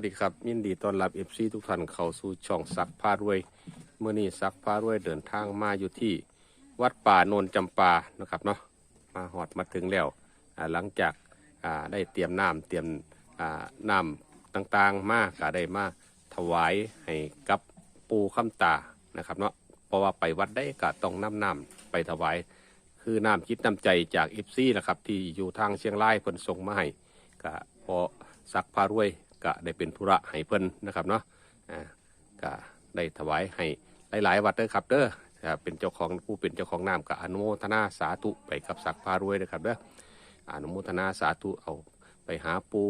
วัสดีครับยินดีต้อนรับเอฟซีทุกท่านเข้าสู่ช่องซักพารวยเมื่อนี้ซักพารวยเดินทางมาอยู่ที่วัดป่าโนนจำปานะครับเนาะมาหอดมาถึงแล้วหลังจากได้เตรียมน้ำเตรียมน้ำต่างๆ มากก็ได้มาถวายให้กับปูข้ามตานะครับเนาะเพราะว่าไปวัดได้ก็ต้องน้ำน้ำไปถวาย คือน้ำจิตน้ำใจจากเอฟซีนะครับที่อยู่ทางเชียงรายเพิ่นส่งมาให้ก็พอสักพารวย ก็ได้เป็นธุระให้เพิ่นนะครับเนาะอ่าก็ได้ถวายให้หลายๆ วัดเด้อครับเด้อเป็นเจ้าของผู้เป็นเจ้าของน้ำก็อนุโมทนาสาธุไปกับสักพารวยนะครับเด้ออนุโมทนาสาธุเอาไปหาปู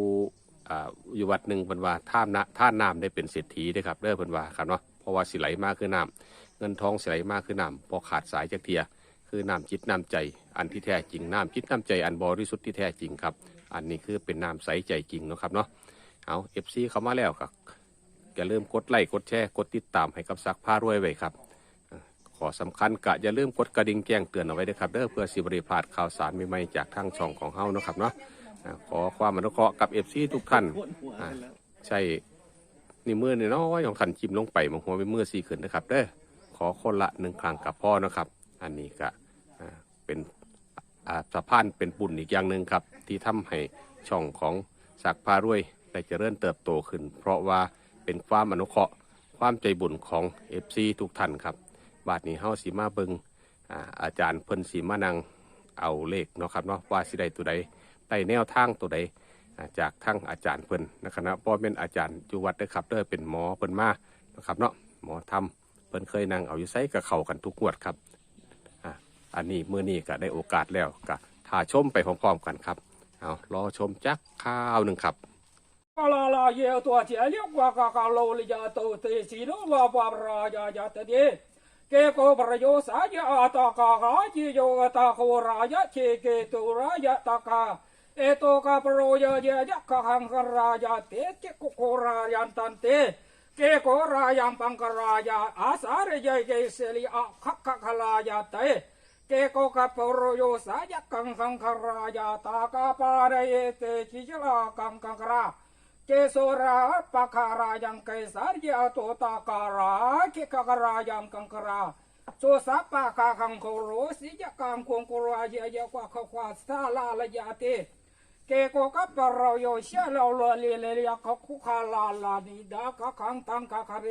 อ่าอยู่วัดหนึ่งเพิ่นว่าท่านะท่านน้ำได้เป็นเศรษฐีเด้ครับเด้อเพิ่นว่าครับเนาะเพราะว่าสิไหลมากคือน้ำเงินทองสิไหลมากคือน้ำพอขาดสายจากเทียคือน้ำจิตน้ำใจ อันที่แท้จริงน้ำจิตน้ำใจอันบริสุทธิ์ที่แท้จริงครับ อันนี้คือเป็นน้ำใสใจจริงนะครับเนาะ เอาเอฟซีเข้ามาแล้วครับอย่าลืมกดไลค์กดแชร์กดติดตามให้กับซักผ้ารวยไว้ครับ ขอสำคัญกะอย่าลืมกดกระดิ่งแจ้งเตือนเอาไว้ด้วยครับเด้อเพื่อสิบริพลาดข่าวสารใหม่ๆจากทางช่องของเฮานะครับเนาะขอความอนุเคราะห์กับเอฟซีทุกท่านใช่นี่มือนี่น้อยของขันจิ้มลงไปบางหัวเป็นมือสีขึ้นนะครับเด้อขอคนละหนึ่งครั้งกับพ่อนะครับ อันนี้ก็เป็นสะพานเป็นบุญอีกอย่างหนึ่งครับ ที่ทำให้ช่องของสักพารวย ได้เจริญเติบโตขึ้น เพราะว่าเป็นความอนุเคราะห์ความใจบุญของเอฟซีทุกท่านครับ บาทนี้เฮาสีมาเบิงอาจารย์เพิ่นสีมานังเอาเลขเนาะครับเนาะว่าสิได้ตัวใดได้แนวทางตัวใดจากทั้งอาจารย์เพิ่นนะครับนะเพราะเป็นอาจารย์อยู่วัดด้อครับเด้อเป็นหมอเพิ่นมานะครับเนาะหมอทำเพิ่นเคยนั่งเอาอยู่ไสกับเขากันทุกงวดครับอะอันนี้มือนี้ก็ได้โอกาสแล้วก็ถ่าชมไปพร้อมๆกันครับเอารอชมจักข้าวหนึ่งครับ กลาลาเยตัวเจียเลี้ยวกว่ากากาโลลิยาตูเตสีโนวาปาปรายายาตเดเกโกประโยสายาตากากาจิโยตาโครายะเชเกตุรายะตากาเอโตกาปโรยายายะกหังกรายาเตเจกุโครายันตันเตเกโกรายัมปังกรายาอาสาเรยเกเสลิอะคักคคลายาเตเกโกกาปโรโยสายะกังสังครายาตากาปาเรเตชิจลากังกังกรา เกโสราปะคารายังเกสรยาตัวตาการาคิกากรายังกังกราโซสัปปะกาคังโคโรสิยากังคงโครายะยาควาควาสตาลาลยาเตเกโกกับปเราโยเชเราลีเลเลยกคุคาลาลานิดาคาคังตังคาคาเร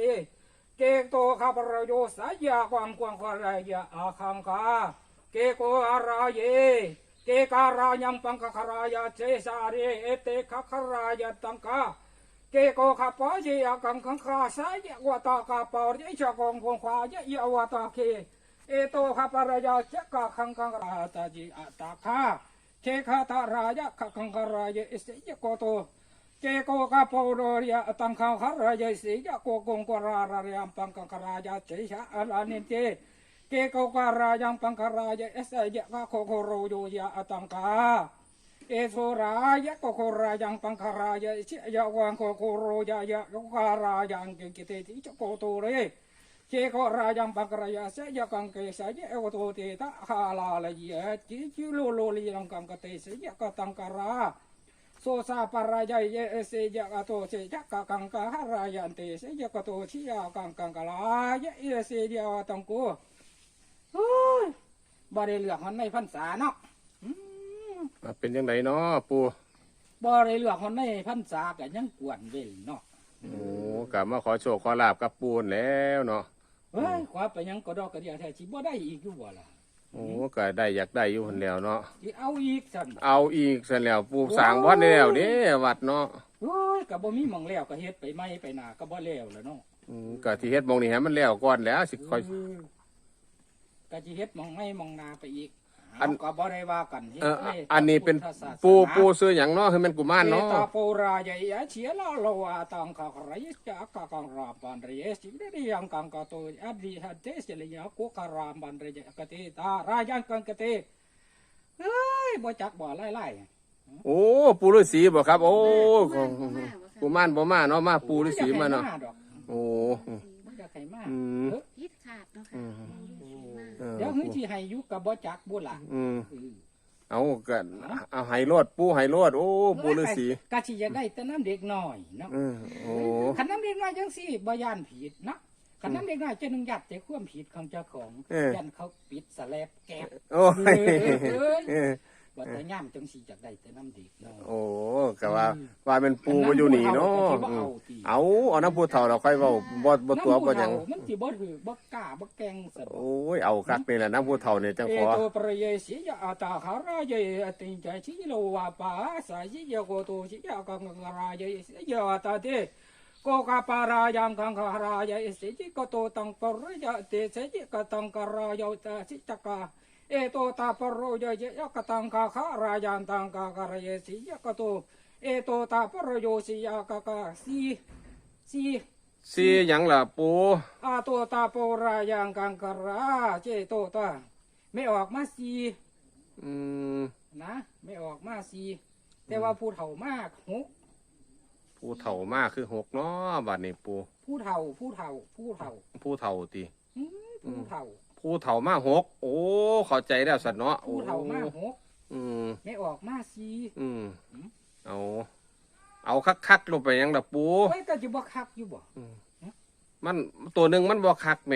เกโตคาปะเราโยสายะกังกังคารายาอาคังคาเกโกอารายเย เกการายัมปังคคารายาเจสารีเอเตคคารายาตังกาเกโกขปอจียกังขังคาสายเยวตากาปอริจกงคงควาเยวตาเคเอโตขับปรายาเจกาขังขังราตาจิอัตาคาเทคาตารายาขังขรายาอสิยโกโตเกโกขับปอรยาตังขังขรายาอสิยโกกงกรารายัปังขังรายาเจชาอาลานิเจ โกการายังปังคารายะเอสยะกะโคโคโรโยยะอตังกาเอโซรายะโกโครายังปังคารายะเชยะวังโคโคโรยะยะโการายังเกกิเตติจโกโตเรเจโกรายังปังคารายะเสยะกังเกสยะโอโตเตตะฮาลาลยะจิจิโลโลลียังกังกเตเสยะกตังการาโซซาปารายะเยเสยะกะโตเสยะกะกังกะหารายันเตเสยะกะโตชิยะกังกังกะลายะเอเสยะตังโก โอ้ยบ่ได้เลือกคนในพรรษาเนาะอืมเป็นยังไงเนาะปูบ่ได้เลือกคนในพรรษาก็ยังกวนเว้นเนาะโอ้กลับมาขอโชคขอลาบกับปูนแล้วเนาะเฮ้ยขวาไปยังก็ดอกกระเดียแท้สิบ่ได้อีกอยู่บ่ล่ะโอ้ก็ได้อยากได้อยู่คนแล้วเนาะสิเอาอีกสั่นเอาอีกเสร็จแล้วปูสร้างวัดแล้วเด้วัดเนาะโอ้ยก็บ่มีหม่องแล้วก็เฮ็ดไปใหม่ไปหน้าก็บ่แล้วล่ะเนาะอืมก็ที่เฮ็ดหมองนี่ให้มันแล้วก่อนแล้วสิค่อย เออ ก็สิเฮ็ดหม่องไม่หม่องนาไปอีกอันเาก็บ่ได้ว่ากันเฮ็ดเออให้อันนี้เป็นพุทธศาสนา ปูปูซื้อหยังเนาะคือมันกุมารเอเนาะตาโปราใหญ่เชียลาโลอาตังคากรายจะกะกังราบันเรยสิเรียงกังกะโตอดีหัดเตสเลยากุคารามบันเรยกะเตตารายังกังกะเตเฮ้ยบ่จักบ่ไล่ไล่โอ้ปูฤาษีบ่ครับ โอ้ของกุมารบ่มาเนาะมาปูฤาษีมาเนาะ ดอกโอ้ บ่อยากให้มาอืม เออพิษขาดเนาะอืค่ะม เออ เดี๋ยวเฮ้ยสิให้อยู่กับบ่จักบ่ล่ะอืมเออ เอาก็เอาไห้โลดปูไห้โลดโอ้ปูฤาษีกะสิจะได้แต่น้ำเด็กน้อยเนาะเออโอ้คันน้ำเด็กน้อยจังซี่บ่ย่านผิดเนาะคันน้ำเด็กน้อยจะนึงยัดแต่ความผิดของเจ้าของยันเขาปิดสแลบแกบโอ้ยเออ ว่าแต่ย่ามจังสิจะได้แต่น้ำเด็กน้อยโอ้ก็ว่าว่าเป็นปูมาอยู่นี่เนาะอัอืมเอาติเอาเอาน้ำผู้เฒ่าเราค่อยเว้าบ่บ่ตัวบ่หยัง น้ำผู้เฒ่ามันสิบ่ถือบ่กล้าบ่แกล้งสะดอกโอ้ยเอาคักนี่แหละน้ำผู้เฒ่าเนี่ยจังเอพอโตปรเยสิยาตาคารายอติงใจชิโลวาปาสายิยโกโตชิยากังกรายสิยาตาเตโกกาปารายังกังคารายสิจิกโตตังปรยะเตสิจิกตังกรายตาสิจกา เอโตตาปรโยยยกตังคาคารายันตังกากรายสิยกโตเอโตตาปรโยสิยากากาสีสีสีหยังล่ะปูอาตัวตาโปรายังกังกราเจโตตาไม่ออกมาสีอืมนะ ไม่ออกมาสีแต่ว่าผู้เฒ่ามากหกผู้เฒ่ามากคือหกเนาะบัดนี้ปูผู้เฒ่าผู้เฒ่าผู้เฒ่าผู้เฒ่าติอืมผู้เฒ่า ผู้เฒ่ามากหกโอ้เข้าใจแล้วสัตว์เนาะโอ้ผู้เฒ่ามากหกอืมไม่ออกมาสีอืมอืมเอาเอาคักๆลงไปหยังล่ะปูไว้ก็จะบ่คักอยู่บ่มันตัวหนึ่งมันบ่คักแหม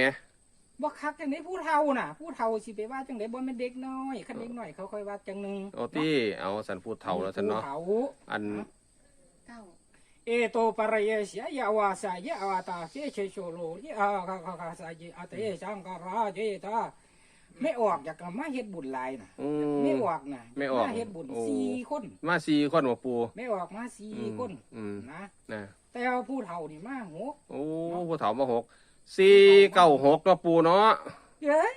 บ่คักจังได๋ผู้เฒ่าน่ะ ผู้เฒ่าสิไปว่าจังได๋บ่แม่นเด็กน้อยคันเด็กน้อยเขาค่อยว่าจังหนึงเอาที่เอาสันผู้เฒ่าแล้วสันเนาะผู้ฒ่าอันเก้า เอโตปะระเยเสียยาวาสายาวาตาเสเชโชโลยอาคาคาคาสายอาเตสังการาเจตาไม่ออกอยากมาเฮ็ดบุญหลายน่ะอืไม่มออกน่ะไม่ออกเฮ็ดบุญโอ้ สี่คนมาสี่คนบ่ปูไม่ออกมาสี่อืมคนอืมนะนะแต่ว่าผู้เฒ่านี่มาหกโอ้ผู้เฒ่ามาหกสี่เก้าหกเนาะปูเนาะเย้ย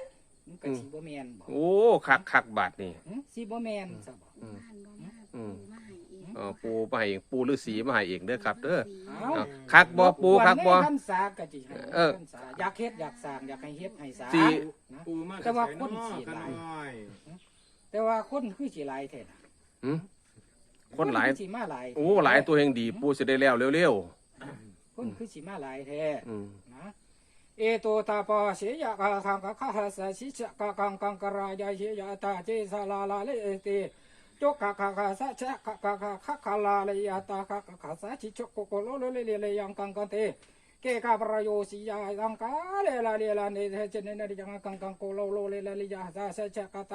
มันก็สิบ่แม่นบ่โอ้คักคักบาทนี่ หึสิบ่แม่นซะบ่อืม บ้านบ่มาอืมปูมาให้ เองเออปูมาให้เองปูฤาษีมาให้เองเด้อครับเด้อ เอ้าเอาคักบ่ปูคักบ่ วันในพรรษาก็สิให้เออพรรษาอยากเฮ็ดอยากสร้างอยากให้เฮ็ดให้สร้างสี่นะ ปูมาแต่ว่าใส่คนสิหลาย น้อยแต่ว่าคนคือสิหลายแท้น่ะหึคนหลายสิมาหลายโอ้หลายตัวแห่งดีปูสิได้แล้วเร็วคนคือสิมาหลายแท้ ๆอืมนะเอโตตาปะเสียกะคังกะคาหาสะสิจะกะกังกังกะรายาเสียตาเจสาลาลาเลเต จกกะกะกะสะชะกะกะกะคะคาลาเลยาตากะกะกะสะชิจกโกโกโลโลเลเลเลยังกังกันเตเกกะประโยสิยาสังกาเลลาเลลาเนเจเนนเนยังกังกังโกโลโลเลเลเลยาสะสะชะกะไต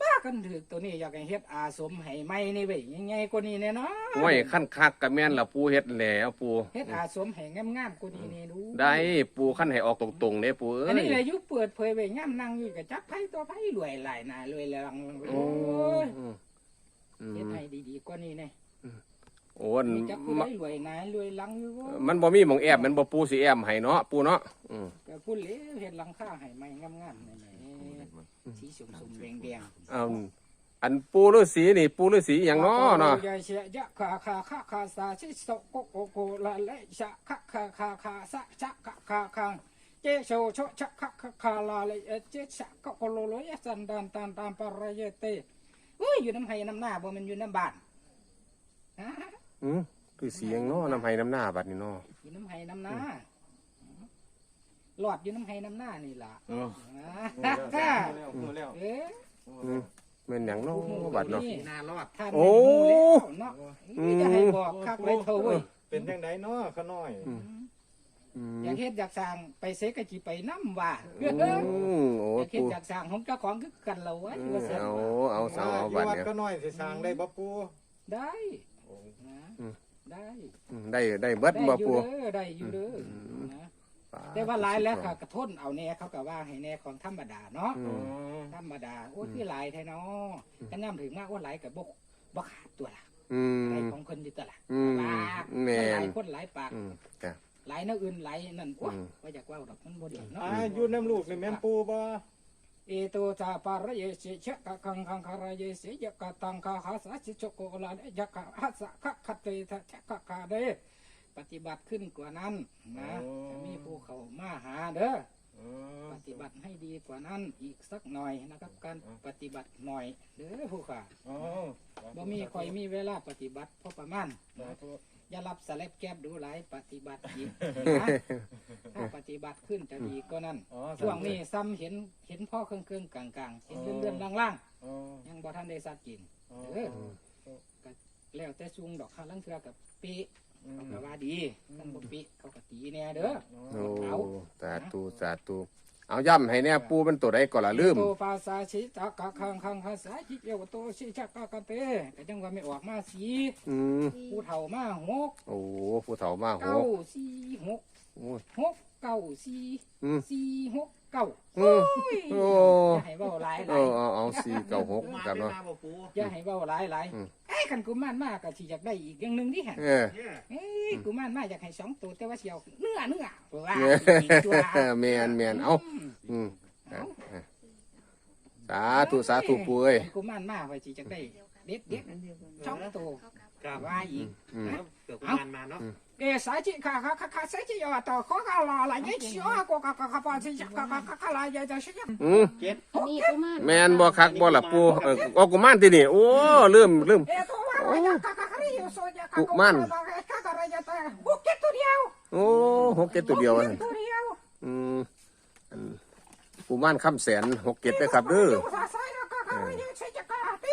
บ้ากันถึกตัวนี้อยากให้เฮ็ดอาสมให้ไหมนี่เว้ยยังไงกว่านี้แน่เนาะโอ้ยขั้นคักกะแม่นละปูเฮ็ดแล้วปูเฮ็ดอาสมให้งามๆกว่านี้นี่ดูได้ปูขั้นให้ออกตรงๆเด้ปูเอ้อันนี้ยเลยยุเปิดเผยไว้ย่ำนั่งอยู่กับจักไผตัวไผรวยหลายหนาเลยแรงโอ้ยอืมอืเฮ็ดมให้ดีๆกว่านี้แน่ โอ้อันมีจักผู้ใดรวยหนารวยหลังอยู่บ่มันบ่มีหมองแอบมันบ่ปูสิแอมให้เนาะปูเนาะอืมก็พูดเลยเฮ็ดหลังคาให้ใหม่งามๆนี่ๆสีส้มๆแดงๆเอาอันปูฤาษีนี่ปูฤาษีหยังเนาะเนาะ ยายเสียยะคาคาคาคาสาชิโสโกโกโกละเลชะคาคาคาคาสะชะคาคาคังเจโชโชชะคาคาคาลาเลเจชะกโกโลโลยสันดานตานตามปารายเตอุ้ยอยู่น้ำไห้น้ำหน้าบ่แมันอยู่น้ำบ้านฮะ อืมฤาษีหยังเนาะน้ำให้น้ำหน้าบัดนี้เนาะอยู่น้ำไห้น้ำหน้าหลอดอยู่น้ำไห้น้ำหน้านี่ล่ะเออฮ่าฮ่าพูดแล้วเอ๊ะอืมแม่นหยังเนาะบัดเนาะ นารอด ท่านโอ้ไม่รู้แล้วเนาะนี่จะให้บอกคักไว้เถอะเว้ยเป็นยังไงเนาะขาน้อยอืมอยากเฮ็ดอยากสร้างไปเสกกะจิไปน้ำว่าอืมโอ้อยากเฮ็ดปูอยากสร้างของเจ้าของคือกันเราไว้อืมว่าซั่นเอาว่าเอาสาวเอาอยู่บัดวัดเนี่ยก็น้อยสิสร้างได้บ่ปูได้นะอืม ได้อืมได้ได้เบิดได้บ่อยู่ปู เด้อได้อยู่เด้อนะแต่ว่าหลายแล้วค่ะกระทนเอาแน่เขาก็ว่าให้แน่ของธรรมดาเนาะ อืม ธรรมดาโอ้ยคือหลายแท้เนาะกันย่ำถึงมากว่าหลายกับบ่บ่ขาดตัวละอืหลายมของคนอยู่ตัวละอืมปากแม่หลายนคนหลายปากอืมจ้ะ หลายแนวอื่นหลายนั่นกว่าอืม ว่าอยากเว่าดอกมันบ่ดีเนาะ อ่าอยู่น้ำลูกนี่แม่นปูบ่ เอโตจาปารเยสิชะกะคังคังคารเยสิยะกะตังคาหาสะสิโชโกลาเนยะกะหัสสะคะคะเตทะชะกะกะเดปฏิบัติขึ้นกว่านั้นนะจะมีผู้เขามาหาเด้อเออปฏิบัติให้ดีกว่านั้นอีกสักหน่อยนะครับ การปฏิบัติหน่อยเด้อผู้ข่าอ๋อบ่มีคอยมีเวลาปฏิบัติพอประมาณสาธุ อย่ารับสแลบแก็บดูหลายปฏิบัติอีกนะถ้าปฏิบัติขึ้นจะดีก็นั่น อ๋อช่วงนี้ซ้ำเห็นเห็นพ่อเครื่องเครื่องๆกลางกลางๆเห็นเลื่อนเลื่อนล่างล่างอ๋อๆยังบ่ทันได้สัดกิน อ๋อเออ ก็แล้วแต่ซุงดอกข้าลังเทือกับปีอืมเขาก็ว่าดีกันบ่ปีเขาก็ตีแน่เด้อ โอ้เอาสาธุสาธุ เอาย่ำให้เนี่ยปูเป็นตัวใดก่อนละลืม โตภาษาชิจักกะคังคังภาษาจิเยวโตชิจักกะกะเตก็จังว่าไม่ออกมาสีอืมผู้เฒ่ามาหกโอ้ผู้เฒ่ามาโหเก้าสี่หกโอ้ย หกเก้าสี่อืม สี่หก เก้าอืมโอ้อย่าให้เว้าหลายหเอลายอเอาเอาสี่เก้าหกกันเนาะอย่าให้เว้าหลายหลายอืม ไอ้ยคันกูมานมากก็สิอยากได้อีกอย่างหนึงดิฮะเออเอ้ยกูมานมาอยากให้สองตัวแต่ว่าเสียวเนื้อเนื้อว่าเออีกตัวอแมนแมนเอาอืมเออเออสาธุสาธุปูเอ้ยกูมานมาว่าสิอยากได้ เด็ดเด็ดสองตั วว่าอีก อืมเกิดกุมารมาเนาะ เอสายจิค่ะค่ะค่ะค่ะสายจิยอต่อขอค่ะรอละยี่ชิวก็ค่ะค่ะค่ะปอนสิค่ะค่ะค่ะค่ะลายจะใช่ยังอืมอันนี้กุมารแมนบ่คักบ่ล่ะปูเออเอากุมารที่นี่ โอ้ลืมลืมเอตัวว่าค่ะค่ะค่ะรีอยู่โซนค่ะกุมารค่ะค่ะค่ะจะแต่บุกเก็ตตัวเดียวโอ้หกเจ็ดตัวเดียวอะตัวเดียวอืมอันกุมารคำแสนหกเจ็ดได้อครับเด้อภาษาค่ะค่ะรีอยู่ใช่ค่ะตี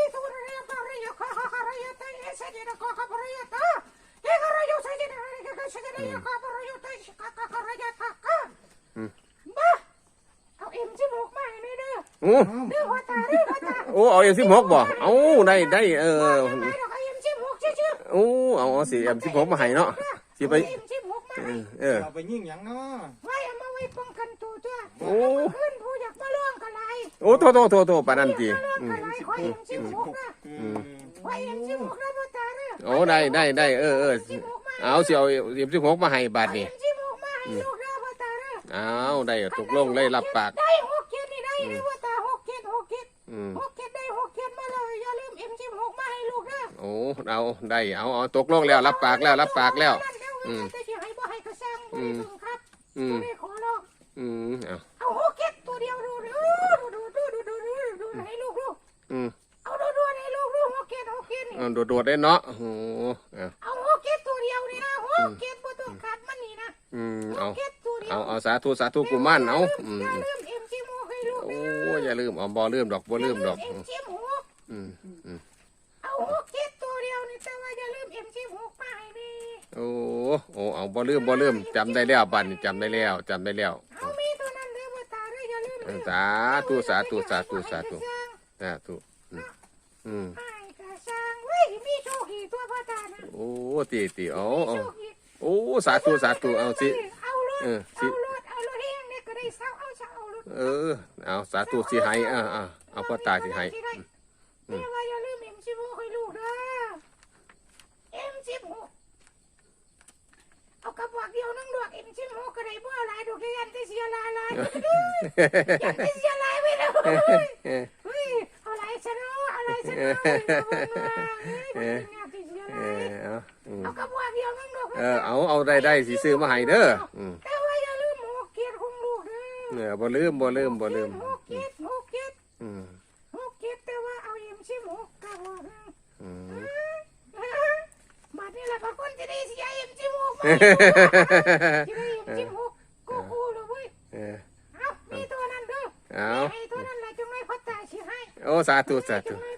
โอ้เด้อว่าตาเด้อว่าตาโอ้เอาเอ็มสิบหกบ่เอาได้ได้เออทำไมเราเอ็มจิบุกชื่อโอ้เอาเอาสิเอ็มสิบหกมาให้เนาะสิไปเอ็มจิบุกมาเออเออเอาไปยิ่งหยังเนาะไว้เอามาไว้ป้องกันตัวจ้าโอ้ขึ้นผู้อยากมาล่วงกันไรโอ้โทษโทษโทษโทษปานนั้นจีมาล่วงอืกัมนไรขอเอ็มจิบุกนะอืมขอเอ็มจิบุกนะว่าตาเด้อ โอ้ได้ได้ได้เออเออจิบุกมาเอาสิเอาเอ็มสิบหกมาให้บาทนี่เอ็มจิบุกมาให้ลูกนะว่าตาเด้อเอาได้ตกลงเลยรับปากได้หกเกียรนี่ได้เลยว่าตาหกเกียรหกเกียรอืมหกเกียรได้หกเกียรมาเลยอย่าลืมเอ็มจิบุกมาให้ลูกนะโอ้เอาได้เอาเอาตกลงแล้วรับปากแล้วรับปากแล้ว อืมแต่ที่ให้บ่ให้กระซังบ่ได้บังคับอืมขอร้องอืมเอา โดดๆได้เนาะโอ้โหเอาเอาหกเก็ตตัวเดียวนี่นะหกเก็ตบ่ต้องขาดมันนี่นะอืมหเอากเก็ตตัวเดียวเอาเอาสาธุสาธุกุมารเอาอืมอย่าอืมลืมเอ็มจิโมให้ลูกโอ้นะอย่าลืมเอาบ่ลืมดอกบ่ลืมดอกเอ็มจิโมอืมอืมเอาหกเก็ตตัวเดียวนี่แต่ว่าอย่าลืมเอ็มจิโมไปนี่โอ้โอ้เอาบ่ลืมบ่ลืมจำได้แล้วบัดนี้จำได้แล้วจำได้แล้วเอามีตัวนั้นเด้อว่าตาเด้ออย่าลืมเออสาธุสาธุสาธุสาธุสาธุอืมอืมให้ อ้ตีตีเอามีเอาโชคอีกโอ้สาธุสาธุเอาสิเอารถเออสิเอารถเอารถเองเนี่ยก็ได้เศร้าเอาเศร้าเอารถเออเอาสาธุสิให้อ่าอ่าเอาพ่อตาสิให้เดี๋ยวว่าอย่าลืมเอ็มสิบหกให้ลูกเด้อเอ็มสิบหกเอากระบอกเดียวนึงดอกเอ็มสิบหกก็ได้บ่หลายดอกยันที่เสียหลายหลายยันที่เสียหลายไปแล้วเฮ้ยเอาหลายซะเนาะเอาหลายซะเนาะเฮ้ย มันเป็นงานที่เสียหเอลายอเอาอืมเอากระบอกเดียวนึงดอกเออเอาเอาได้ได้สิซื้อมาให้เด้ออืมแต่ว่าอย่าลืมหกเกียรติของลูกเด้อเออบ่ลืมบ่ลืมบ่ลืมหกเกียรติหกเกียรติอืมหกเกียรติแต่ว่าเอาเอ็มสิบหกกระบอกอืม บัดนี้แหละพระคนจะได้เสียเอ็มสิบหกมาจะได้เอ็มสิบหกกูกูเลยเว้ยเออเอามีตัวนั้นเด้อเอาให้ตัวนั้นแหละจังไม่พัดตาสิให้โอ้สาธุสาธุจังไม่